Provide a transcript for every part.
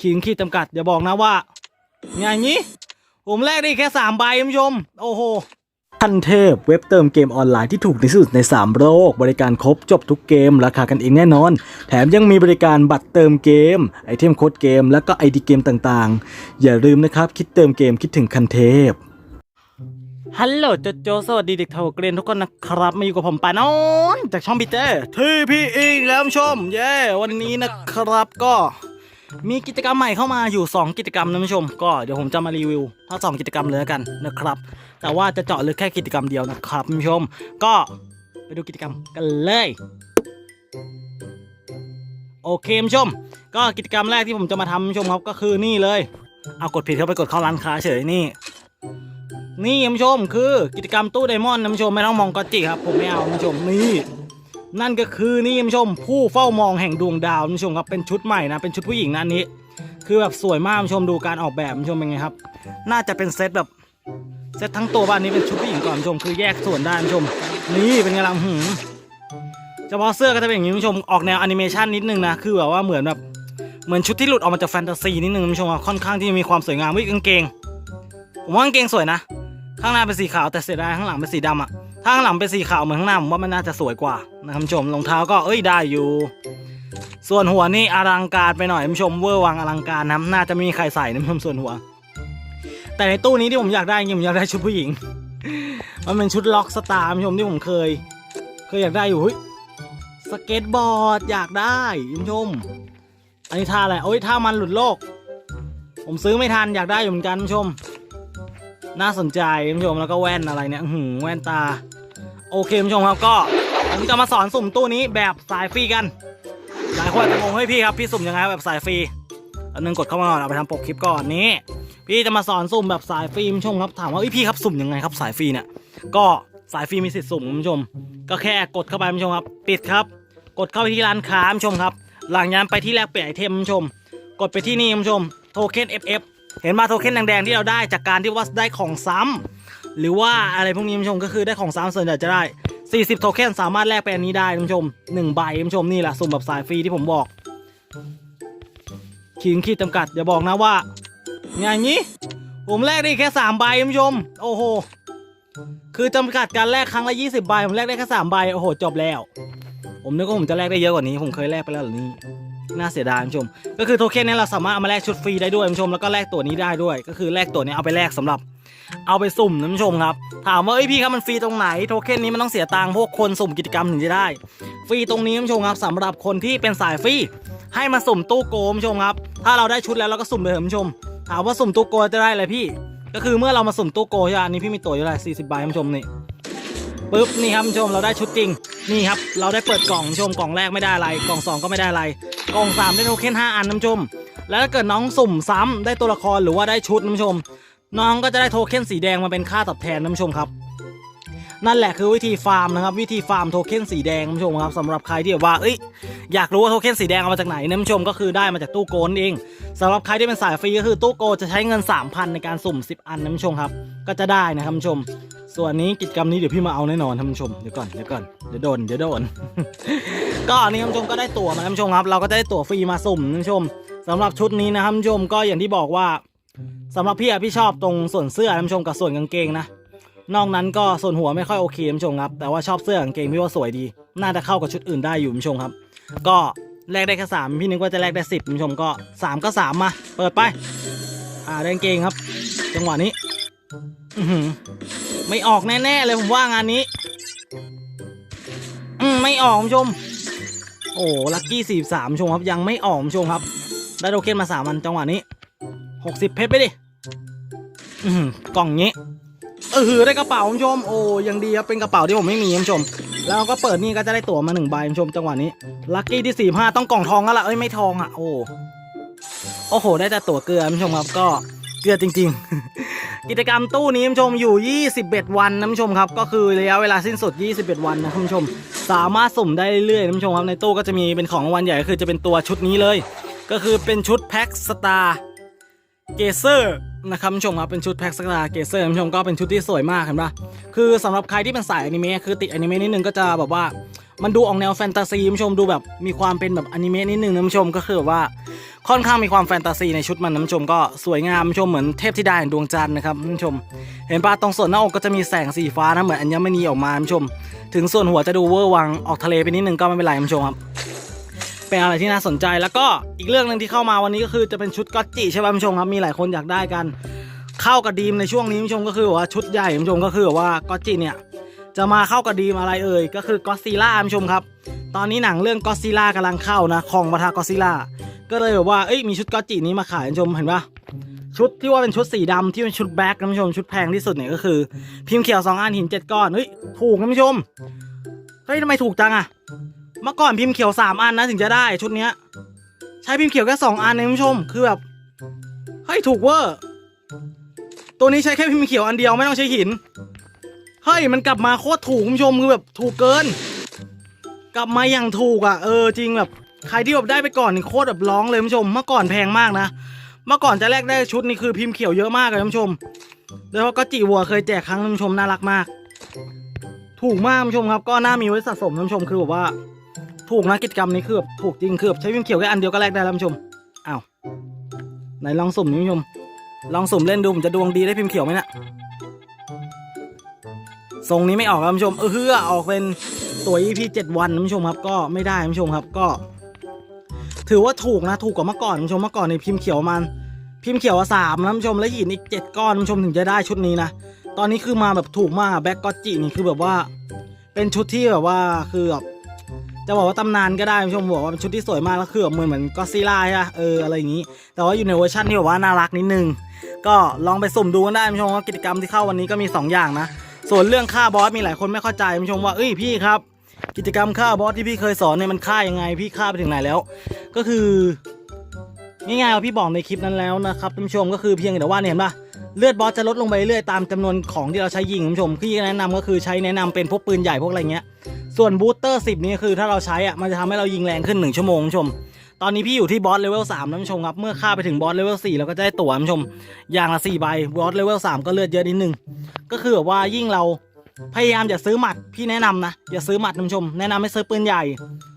ขีดขีดจำกัดอย่าบอกนะว่าไงงี้ ผมแลกได้แค่สามใบคุณผู้ชม โอ้โหทันเทพเว็บเติมเกมออนไลน์ที่ถูกที่สุดใน 3 โลก บริการครบจบทุกเกม ราคากันเองแน่นอน แถมยังมีบริการบัตรเติมเกม ไอเทมโค้ดเกม แล้วก็ไอดีเกมต่างๆ อย่าลืมนะครับ คิดเติมเกมคิดถึงคันเทพฮัลโหลโจโจสวัสดีเด็กเท่าเกรียนทุกคนนะครับ มาอยู่กับผมปานนท์จากช่องพีเตอร์ทีพีอีกแล้วคุณผู้ชม เย้วันนี้นะครับก็ มีกิจกรรมใหม่เข้ามาอยู่ 2 กิจกรรมนะคุณผู้ชม ก็เดี๋ยวผมจะมารีวิวทั้งสองกิจกรรมเลยกันนะครับ แต่ว่าจะเจาะลึกแค่กิจกรรมเดียวนะครับคุณผู้ชม ก็ไปดูกิจกรรมกันเลย โอเคคุณผู้ชม ก็กิจกรรมแรกที่ผมจะมาทำผู้ชมครับก็คือนี่เลย เอากดผิดเข้าไปกดเข้าร้านค้าเฉยนี่นี่คุณผู้ชมคือกิจกรรมตู้ไดมอนด์นะคุณผู้ชมไม่ต้องมองก็จิครับผมไม่เอาผู้ชมนี่ นั่นก็คือนี่คุณผู้ชม ผู้เฝ้ามองแห่งดวงดาวคุณผู้ชมครับเป็นชุดใหม่นะเป็นชุดผู้หญิงนะอันนี้ คือแบบสวยมากคุณผู้ชมดูการออกแบบคุณผู้ชมเป็นไงครับ น่าจะเป็นเซตแบบเซตทั้งตัวบ้านนี้เป็นชุดผู้หญิงก่อนคุณผู้ชมคือแยกส่วนได้คุณผู้ชม นี่เป็นไงล่ะหืมเฉพาะเสื้อก็จะเป็นอย่างนี้คุณผู้ชมออกแนวแอนิเมชันนิดนึงนะคือแบบว่าเหมือนแบบเหมือนชุดที่หลุดออกมาจากแฟนตาซีนิดนึงคุณผู้ชมครับค่อนข้างที่จะมีความสวยงามวิกางเกงผมว่ากางเกงสวยนะ ข้างหน้าเป็นสีขาวแต่เสียดายข้างหลังเป็นสีดำอะ ถ้าข้างหลังเป็นสีขาวเหมือนข้างหน้าผมว่ามันน่าจะสวยกว่านะครับคุณผู้ชมรองเท้าก็เอ้ยได้อยู่ ส่วนหัวนี่อลังการไปหน่อยคุณผู้ชมเวอร์วังอลังการนะน่าจะไม่มีใครใส่นะคุณผู้ชมส่วนหัว แต่ในตู้นี้ที่ผมอยากได้จริงผมอยากได้ชุดผู้หญิง มันเป็นชุดล็อกสตาร์คุณผู้ชมที่ผมเคย เคยอยากได้อยู่เฮ้ยสเก็ตบอร์ดอยากได้คุณผู้ชมอันนี้ท่าอะไรโอ้ยท่ามันหลุดโลก ผมซื้อไม่ทันอยากได้อยู่เหมือนกันคุณผู้ชม น่าสนใจคุณผู้ชมแล้วก็แว่นอะไรเนี่ยหือแว่นตา โอเคคุณผู้ชมครับก็ผมจะมาสอนสุ่มตู้นี้แบบสายฟรีกัน หลายคนอาจจะงงเฮ้ยพี่ครับพี่สุ่มยังไงแบบสายฟรีอันนึงกดเข้ามาก่อนเอาไปทำปกคลิปก่อนนี้ พี่จะมาสอนสุ่มแบบสายฟรีคุณผู้ชมครับถามว่าเอ้ยพี่ครับสุ่มยังไงครับสายฟรีเนี่ยก็สายฟรีมีสิทธิ์สุ่มคุณผู้ชม ก็แค่กดเข้าไปคุณผู้ชมครับ ปิดครับ กดเข้าไปที่ร้านค้าคุณผู้ชมครับ หลังจากนั้นไปที่แลกเปลี่ยนไอเทมคุณผู้ชม กดไปที่นี่คุณผู้ชมโทเค็น FF เห็นมาโทเค็นแดงๆที่เราได้จากการที่ว่าได้ของซ้ำ หรือว่าอะไรพวกนี้คุณผู้ชมก็คือได้ของซ้ำส่วนใหญ่จะได้ 40 โทเค็นสามารถแลกไปอันนี้ได้คุณผู้ชม1ใบคุณผู้ชมนี่แหละสุ่มแบบสายฟรีที่ผมบอกขีดขีดจำกัดอย่าบอกนะว่าไงงี้ ผมแลกได้แค่3ใบคุณผู้ชม โอ้โหคือจำกัดการแลกครั้งละ 20 ใบ ผมแลกได้แค่3ใบ โอ้โห จบแล้ว ผมนึกว่าผมจะแลกได้เยอะกว่านี้ ผมเคยแลกไปแล้วหรือนี่ น่าเสียดายคุณผู้ชม ก็คือโทเค็นนี้เราสามารถเอามาแลกชุดฟรีได้ด้วยคุณผู้ชม แล้วก็แลกตัวนี้ได้ด้วย ก็คือแลกตัวนี้เอาไปแลกสำหรับ เอาไปสุ่มนะผู้ชมครับ ถามว่าเอ้ยพี่ครับมันฟรีตรงไหนโทเค็นนี้มันต้องเสียตังค์พวกคนสุ่มกิจกรรมถึงจะได้ ฟรีตรงนี้ผู้ชมครับสำหรับคนที่เป็นสายฟรีให้มาสุ่มตู้โกคุณผู้ชมครับ ถ้าเราได้ชุดแล้วเราก็สุ่มไปเถอะผู้ชม ถามว่าสุ่มตู้โกจะได้อะไรพี่ ก็คือเมื่อเรามาสุ่มตู้โกใช่ไหมอันนี้พี่มีตัวอยู่อะไรสี่สิบใบผู้ชมนี่ปุ๊บนี่ครับผู้ชมเราได้ชุดจริงนี่ครับเราได้เปิดกล่องผู้ชมกล่องแรกไม่ได้อะไร กล่องสองก็ไม่ได้อะไร กล่องสามได้โทเค็นห้าอันผู้ชมแล้วถ้าเกิดน้องสุ่มซ้ำได้ตัวละครหรือว่าได้ชุดผู้ชม น้องก็จะได้โทเค็นสีแดงมาเป็นค่าตอบแทนคุณผู้ชมครับ นั่นแหละคือวิธีฟาร์มนะครับ วิธีฟาร์มโทเค็นสีแดงคุณผู้ชมครับสำหรับใครที่แบบว่าเอ้ยอยากรู้ว่าโทเค็นสีแดงเอามาจากไหนนะคุณผู้ชมก็คือได้มาจากตู้โกนเองสำหรับใครที่เป็นสายฟรีก็คือตู้โกจะใช้เงิน 3,000 ในการสุ่ม 10 อันนะคุณผู้ชมครับ ก็จะได้นะครับคุณผู้ชม ส่วนนี้กิจกรรมนี้เดี๋ยวพี่มาเอาแน่นอนท่านผู้ชมเดี๋ยวก่อนเดี๋ยวก่อนเดี๋ยวโดนเดี๋ยวโดน ก็อันนี้ท่านผู้ชมก็ได้ตั๋วมาท่านผู้ชมครับ เราก็จะได้ตั๋วฟรีมาสุ่มท่านผู้ชมสำหรับชุดนี้นะครับท่านผู้ชมก็อย่างที่บอกว่า สำหรับพี่อะพี่ชอบตรงส่วนเสื้อท่านผู้ชมกับส่วนกางเกงนะ นอกนั้นก็ส่วนหัวไม่ค่อยโอเคท่านผู้ชมครับ แต่ว่าชอบเสื้อกางเกงพี่ว่าสวยดี น่าจะเข้ากับชุดอื่นได้อยู่ท่านผู้ชมครับ ก็แลกได้แค่สามพี่นึกว่าจะแลกได้สิบท่านผู้ชมก็สามก็สามมาเปิดไป อ่าได้กางเกงครับ จังหวะนี้อือหือไม่ออกแน่ๆเลยผมว่างานนี้ อืมไม่ออกคุณผู้ชม โอ้ลัคกี้สี่สามชมครับยังไม่ออกคุณผู้ชมครับ ได้โทเค็นมาสามอันจังหวะนี้หกสิบเพชรไปดิ อือหือกล่องนี้เออได้กระเป๋าคุณผู้ชมโอ้ยังดีครับเป็นกระเป๋าที่ผมไม่มีคุณผู้ชม แล้วก็เปิดนี่ก็จะได้ตั๋วมาหนึ่งใบคุณผู้ชมจังหวะนี้ลัคกี้ที่สี่ห้าต้องกล่องทองแล้วล่ะเอ้ยไม่ทองอะโอ้โอ้โห ได้แต่ตั๋วเกลือคุณผู้ชมครับก็เกลือจริง ๆ กิจกรรมตู้นี้คุณผู้ชมอยู่ 21 วันนะคุณผู้ชมครับ ก็คือระยะเวลาสิ้นสุด 21 วันนะคุณผู้ชม สามารถสุ่มได้เรื่อยๆนะคุณผู้ชมครับในตู้ก็จะมีเป็นของรางวัลใหญ่ก็คือจะเป็นตัวชุดนี้เลย ก็คือเป็นชุดแพ็คสตาร์เกเซอร์ นะครับผู้ชมครับเป็นชุดแพ็คสตาเกเซอร์ผู้ชมก็เป็นชุดที่สวยมากเห็นปะคือสำหรับใครที่เป็นสายอนิเมะคือติดอนิเมะนิดนึงก็จะแบบว่ามันดูออกแนวแฟนตาซีผู้ชมดูแบบมีความเป็นแบบอนิเมะนิดนึงนะชมก็คือว่าค่อนข้างมีความแฟนตาซีในชุดมันนะท่านผู้ชมก็สวยงามชมเหมือนเทพธิดาแห่งดวงจันทร์นะครับท่านผู้ชม เห็นปะตรงส่วนหน้าอกก็จะมีแสงสีฟ้านะเหมือนอัญมณีออกมาท่านผู้ชม ถึงส่วนหัวจะดูเวอร์วังออกทะเลไปนิดนึงก็ไม่เป็นไรท่านผู้ชมครับ เป็นอะไรที่น่าสนใจแล้วก็อีกเรื่องหนึ่งที่เข้ามาวันนี้ก็คือจะเป็นชุดก็อตจิใช่ไหมผู้ชมครับมีหลายคนอยากได้กัน เข้ากับดีมในช่วงนี้ผู้ชมก็คือว่าชุดใหญ่ผู้ชมก็คือว่าก็อตจิเนี่ยจะมาเข้ากับดีมอะไรเอ่ยก็คือก็ซีล่าผู้ชมครับ ตอนนี้หนังเรื่องก็ซีล่ากำลังเข้านะของปะทะก็ซีล่าก็เลยแบบว่าเอ้ยมีชุดก็อตจินี้มาขายผู้ชมเห็นปะชุดที่ว่าเป็นชุดสีดำที่เป็นชุดแบ็คท่านผู้ชมชุดแพงที่สุดเนี่ยก็คือ พิมพ์เขียวสองอันหินเจ็ดก้อนเฮ้ยถูกท่านผู้ชมเฮ้ยทำไมถูกจังอะ เมื่อก่อนพิมพ์เขียวสามอันนะถึงจะได้ชุดเนี้ย ใช้พิมพ์เขียวแค่สองอันเองท่านผู้ชม คือแบบเฮ้ยถูกเวอร์ตัวนี้ใช้แค่พิมพ์เขียวอันเดียวไม่ต้องใช้หินเฮ้ยมันกลับมาโคตรถูกคุณผู้ชมคือแบบถูกเกิน กลับมาอย่างถูกอะเออจริงแบบใครที่แบบได้ไปก่อนนี่โคตรแบบร้องเลยคุณผู้ชมเมื่อก่อนแพงมากนะเมื่อก่อนจะแลกได้ชุดนี่คือพิมพ์เขียวเยอะมากเลยคุณผู้ชมโดยเฉพาะก็จีวัวเคยแจกครั้งคุณผู้ชมน่ารักมาก ถูกมากคุณผู้ชมครับ ก็น่ามีไว้สะสมคุณผู้ชมคือแบบว่า ถูกนะกิจกรรมนี้คือแบบถูกจริงคือแบบใช้พิมพ์เขียวแค่อันเดียวก็แลกได้แล้วคุณผู้ชมอ้าวไหนลองสุ่มนี่คุณผู้ชมลองสุ่มเล่นดูผมจะดวงดีได้พิมพ์เขียวไหมนะี่ยทรงนี้ไม่ออกครับคุณผู้ชมเออเฮือออกเป็นตัว EP 7วันคุณผู้ชมครับ ก็ไม่ได้คุณผู้ชมครับก็ ถือว่าถูกนะถูกกว่าเมื่อก่อนคุณผู้ชมเมื่อก่อนในพิมพ์เขียวมัน พิมพ์เขียวสามนะคุณผู้ชมแล้วหินอีกเจ็ดก้อนคุณผู้ชมถึงจะได้ชุดนี้นะตอนนี้คือมาแบบถูกมากแบ็กก็จินี่คือแบบว่า เป็นชุดที่แบบว่าคือแบบ จะบอกว่าตำนานก็ได้คุณผู้ชมบอกว่าเป็นชุดที่สวยมากแล้วคือแบบเหมือนเหมือนก็ซีล่าใช่ปะเอออะไรอย่างนี้ แต่ว่าอยู่ในเวอร์ชันที่แบบว่าน่ารักนิดนึง ก็ลองไปสุ่มดูกันได้คุณผู้ชมว่ากิจกรรมที่เข้าวันนี้ก็มี 2 อย่างนะ ส่วนเรื่องค่าบอสมีหลายคนไม่เข้าใจคุณผู้ชมว่าเอ้ยพี่ครับ กิจกรรมค่าบอสที่พี่เคยสอนเนี่ยมันค่ายังไงพี่ค่าไปถึงไหนแล้ว ก็คือง่ายๆเอาพี่บอกในคลิปนั้นแล้วนะครับท่านผู้ชมก็คือเพียงแต่ว่าเนี่ยเห็นปะเลือดบอสจะลดลงไปเรื่อยตามจำนวนของที่เราใช้ยิงคุณผู้ชมพี่แนะนำก็คือใช้แนะนำเป็นพวกปืนใหญ่พวกอะไรเงี้ย ส่วนบูสเตอร์ 10 นี่คือถ้าเราใช้อะมันจะทำให้เรายิงแรงขึ้น 1 ชั่วโมงคุณผู้ชม ตอนนี้พี่อยู่ที่บอสเลเวล3นะคุณผู้ชมครับเมื่อข้าไปถึงบอสเลเวล4เราก็จะได้ตั๋วคุณผู้ชม อย่างละ4ใบบอสเลเวล3ก็เลือดเยอะนิดนึงก็คือแบบว่ายิ่งเราพยายามอย่าซื้อหมัดพี่แนะนำนะอย่าซื้อหมัดนะคุณผู้ชม แนะนำให้ซื้อปืนใหญ่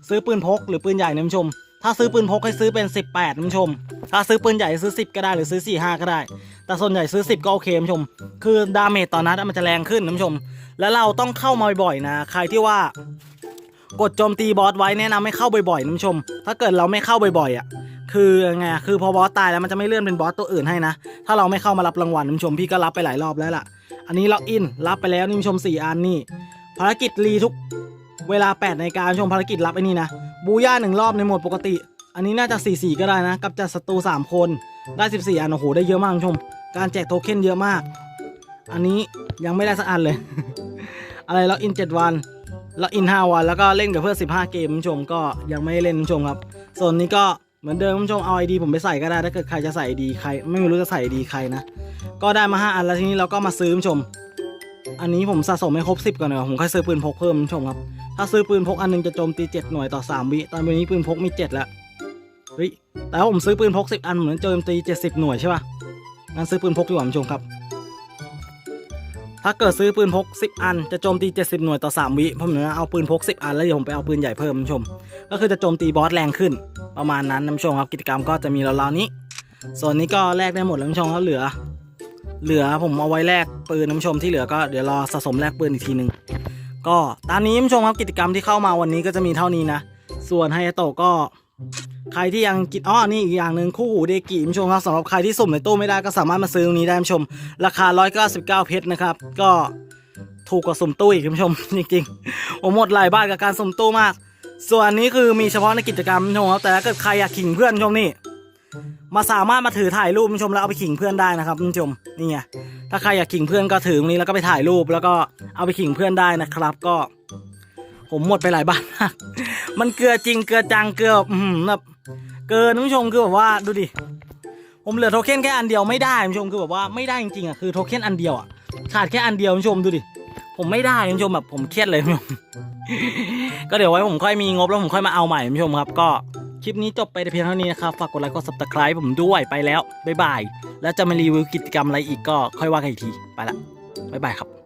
ซื้อปืนพกหรือปืนใหญ่นะคุณผู้ชม ถ้าซื้อปืนพกให้ซื้อเป็น 18นะคุณผู้ชม ถ้าซื้อปืนใหญ่ซื้อ 10 ก็ได้หรือซื้อ 4 5 ก็ได้ แต่ส่วนใหญ่ซื้อ 10 ก็โอเคคุณผู้ชม คือดาเมจต่อนัดมันจะแรงขึ้นนะคุณผู้ชม แล้วเราต้องเข้ามาบ่อยๆนะ ใครที่ว่ากดโจมตีบอสไว้แนะนำให้เข้าบ่อยๆนะคุณผู้ชม ถ้าเกิดเราไม่เข้าบ่อยๆอะ คือไง คือพอบอสตายแล้วมันจะไม่เลื่อนเป็นบอสตัวอื่นให้นะ ถ้าเราไม่เข้ามารับรางวัลนะคุณผู้ชมพี่ก็รับไปหลายรอบแล้วล่ะ อันนี้ล็อกอินรับไปแล้วนี่คุณผู้ชม4อันนี่ภารกิจรีทุกเวลา8นาฬิกาคุณชมภารกิจรับไอ้นี่นะ บูย่าหนึ่งรอบในโหมดปกติ อันนี้น่าจะ 4 4 ก็ได้นะ กับจัดศัตรู 3 คน ได้ 14 อัน โอ้โห ได้เยอะมากชม การแจกโทเค็นเยอะมาก อันนี้ยังไม่ได้สักอันเลย อะไรล็อกอิน 7 วันล็อกอิน 5 วัน แล้วก็เล่นกับเพื่อน 15 เกมชม ก็ยังไม่ได้เล่นชมครับ ส่วนนี้ก็เหมือนเดิมคุณชม เอาไอดีผมไปใส่ก็ได้ ถ้าเกิดใครจะใส่ดีใคร ไม่รู้จะใส่ดีใครนะ ก็ได้มา 5 อัน แล้วทีนี้เราก็มาซื้อคุณชม อันนี้ผมสะสมให้ครบ 10 ก่อนเนะผมค่อยซื้อปืนพกเพิ่มคุณชมครับ ถ้าซื้อปืนพกอันหนึงจะโจมตี 7 หน่วยต่อ 3 วิ ตอนนี้ปืนพกมี 7 แล้ว เฮ้ย แต่ว่าผมซื้อปืนพก 10 อันเหมือนโจมตี 70 หน่วยใช่ป่ะ งั้นซื้อปืนพกดีกว่าคุณผู้ชมครับ ถ้าเกิดซื้อปืนพก 10 อัน จะโจมตี 70 หน่วยต่อ 3 วิ ผมจะเอาปืนพก 10 อันแล้วเดี๋ยวผมไปเอาปืนใหญ่เพิ่มคุณผู้ชม ก็คือจะโจมตีบอสแรงขึ้น ประมาณนั้นนะคุณผู้ชมครับ กิจกรรมก็จะมีราวๆนี้ ส่วนนี้ก็แลกได้หมดแล้วคุณผู้ชมครับเหลือ เหลือผมเอาไว้แลกปืนนะคุณผู้ชมที่เหลือก็เดี๋ยวรอสะสมแลกปืนอีกทีหนึ่ง ก็ตามนี้คุณผู้ชมครับกิจกรรมที่เข้ามาวันนี้ก็จะมีเท่านี้นะ ส่วนไฮโตะก็ใครที่ยังกินอ้อนี่อีกอย่างหนึ่งคู่หูเดกิคุณผู้ชมครับสำหรับใครที่สุ่มในตู้ไม่ได้ก็สามารถมาซื้อตรงนี้ได้ผู้ชม ราคา 199 เพชรนะครับ ก็ถูกกว่าสุ่มตู้อีกคุณผู้ชมจริงๆผมหมดหลายบาทกับการสุ่มตู้มาก ส่วนนี้คือมีเฉพาะในกิจกรรมคุณผู้ชมครับแต่ถ้าเกิดใครอยากขิงเพื่อนผู้ชมนี่ มาสามารถมาถือถ่ายรูปคุณผู้ชมแล้วเอาไปขิงเพื่อนได้นะครับคุณผู้ชมนี่ไงถ้าใครอยากขิงเพื่อนก็ถือตรงนี้แล้วก็ไปถ่ายรูปแล้วก็เอาไปขิงเพื่อนได้นะครับ ก็ ผมหมดไปหลายบาทมากมันเกลือจริงเกลือจังเกลือแบบอื้อหือแบบเกินคุณผู้ชมคือแบบว่าดูดิผมเหลือโทเค็นแค่อันเดียวไม่ได้คุณผู้ชมคือแบบว่าไม่ได้จริงๆอะคือโทเค็นอันเดียวอะขาดแค่อันเดียวคุณผู้ชมดูดิผมไม่ได้คุณผู้ชมแบบผมเครียดเลยคุณผู้ชมก็เดี๋ยวไว้ผมค่อยมีงบแล้วผมค่อยมาเอาใหม่คุณผู้ชมครับ ก็ คลิปนี้จบไปแต่เพียงเท่านี้นะครับฝากกดไลค์กด subscribe ผมด้วยไปแล้ว บ๊ายบาย แล้วจะมารีวิวกิจกรรมอะไรอีกก็ค่อยว่ากันอีกที ไปละ บ๊ายบายครับ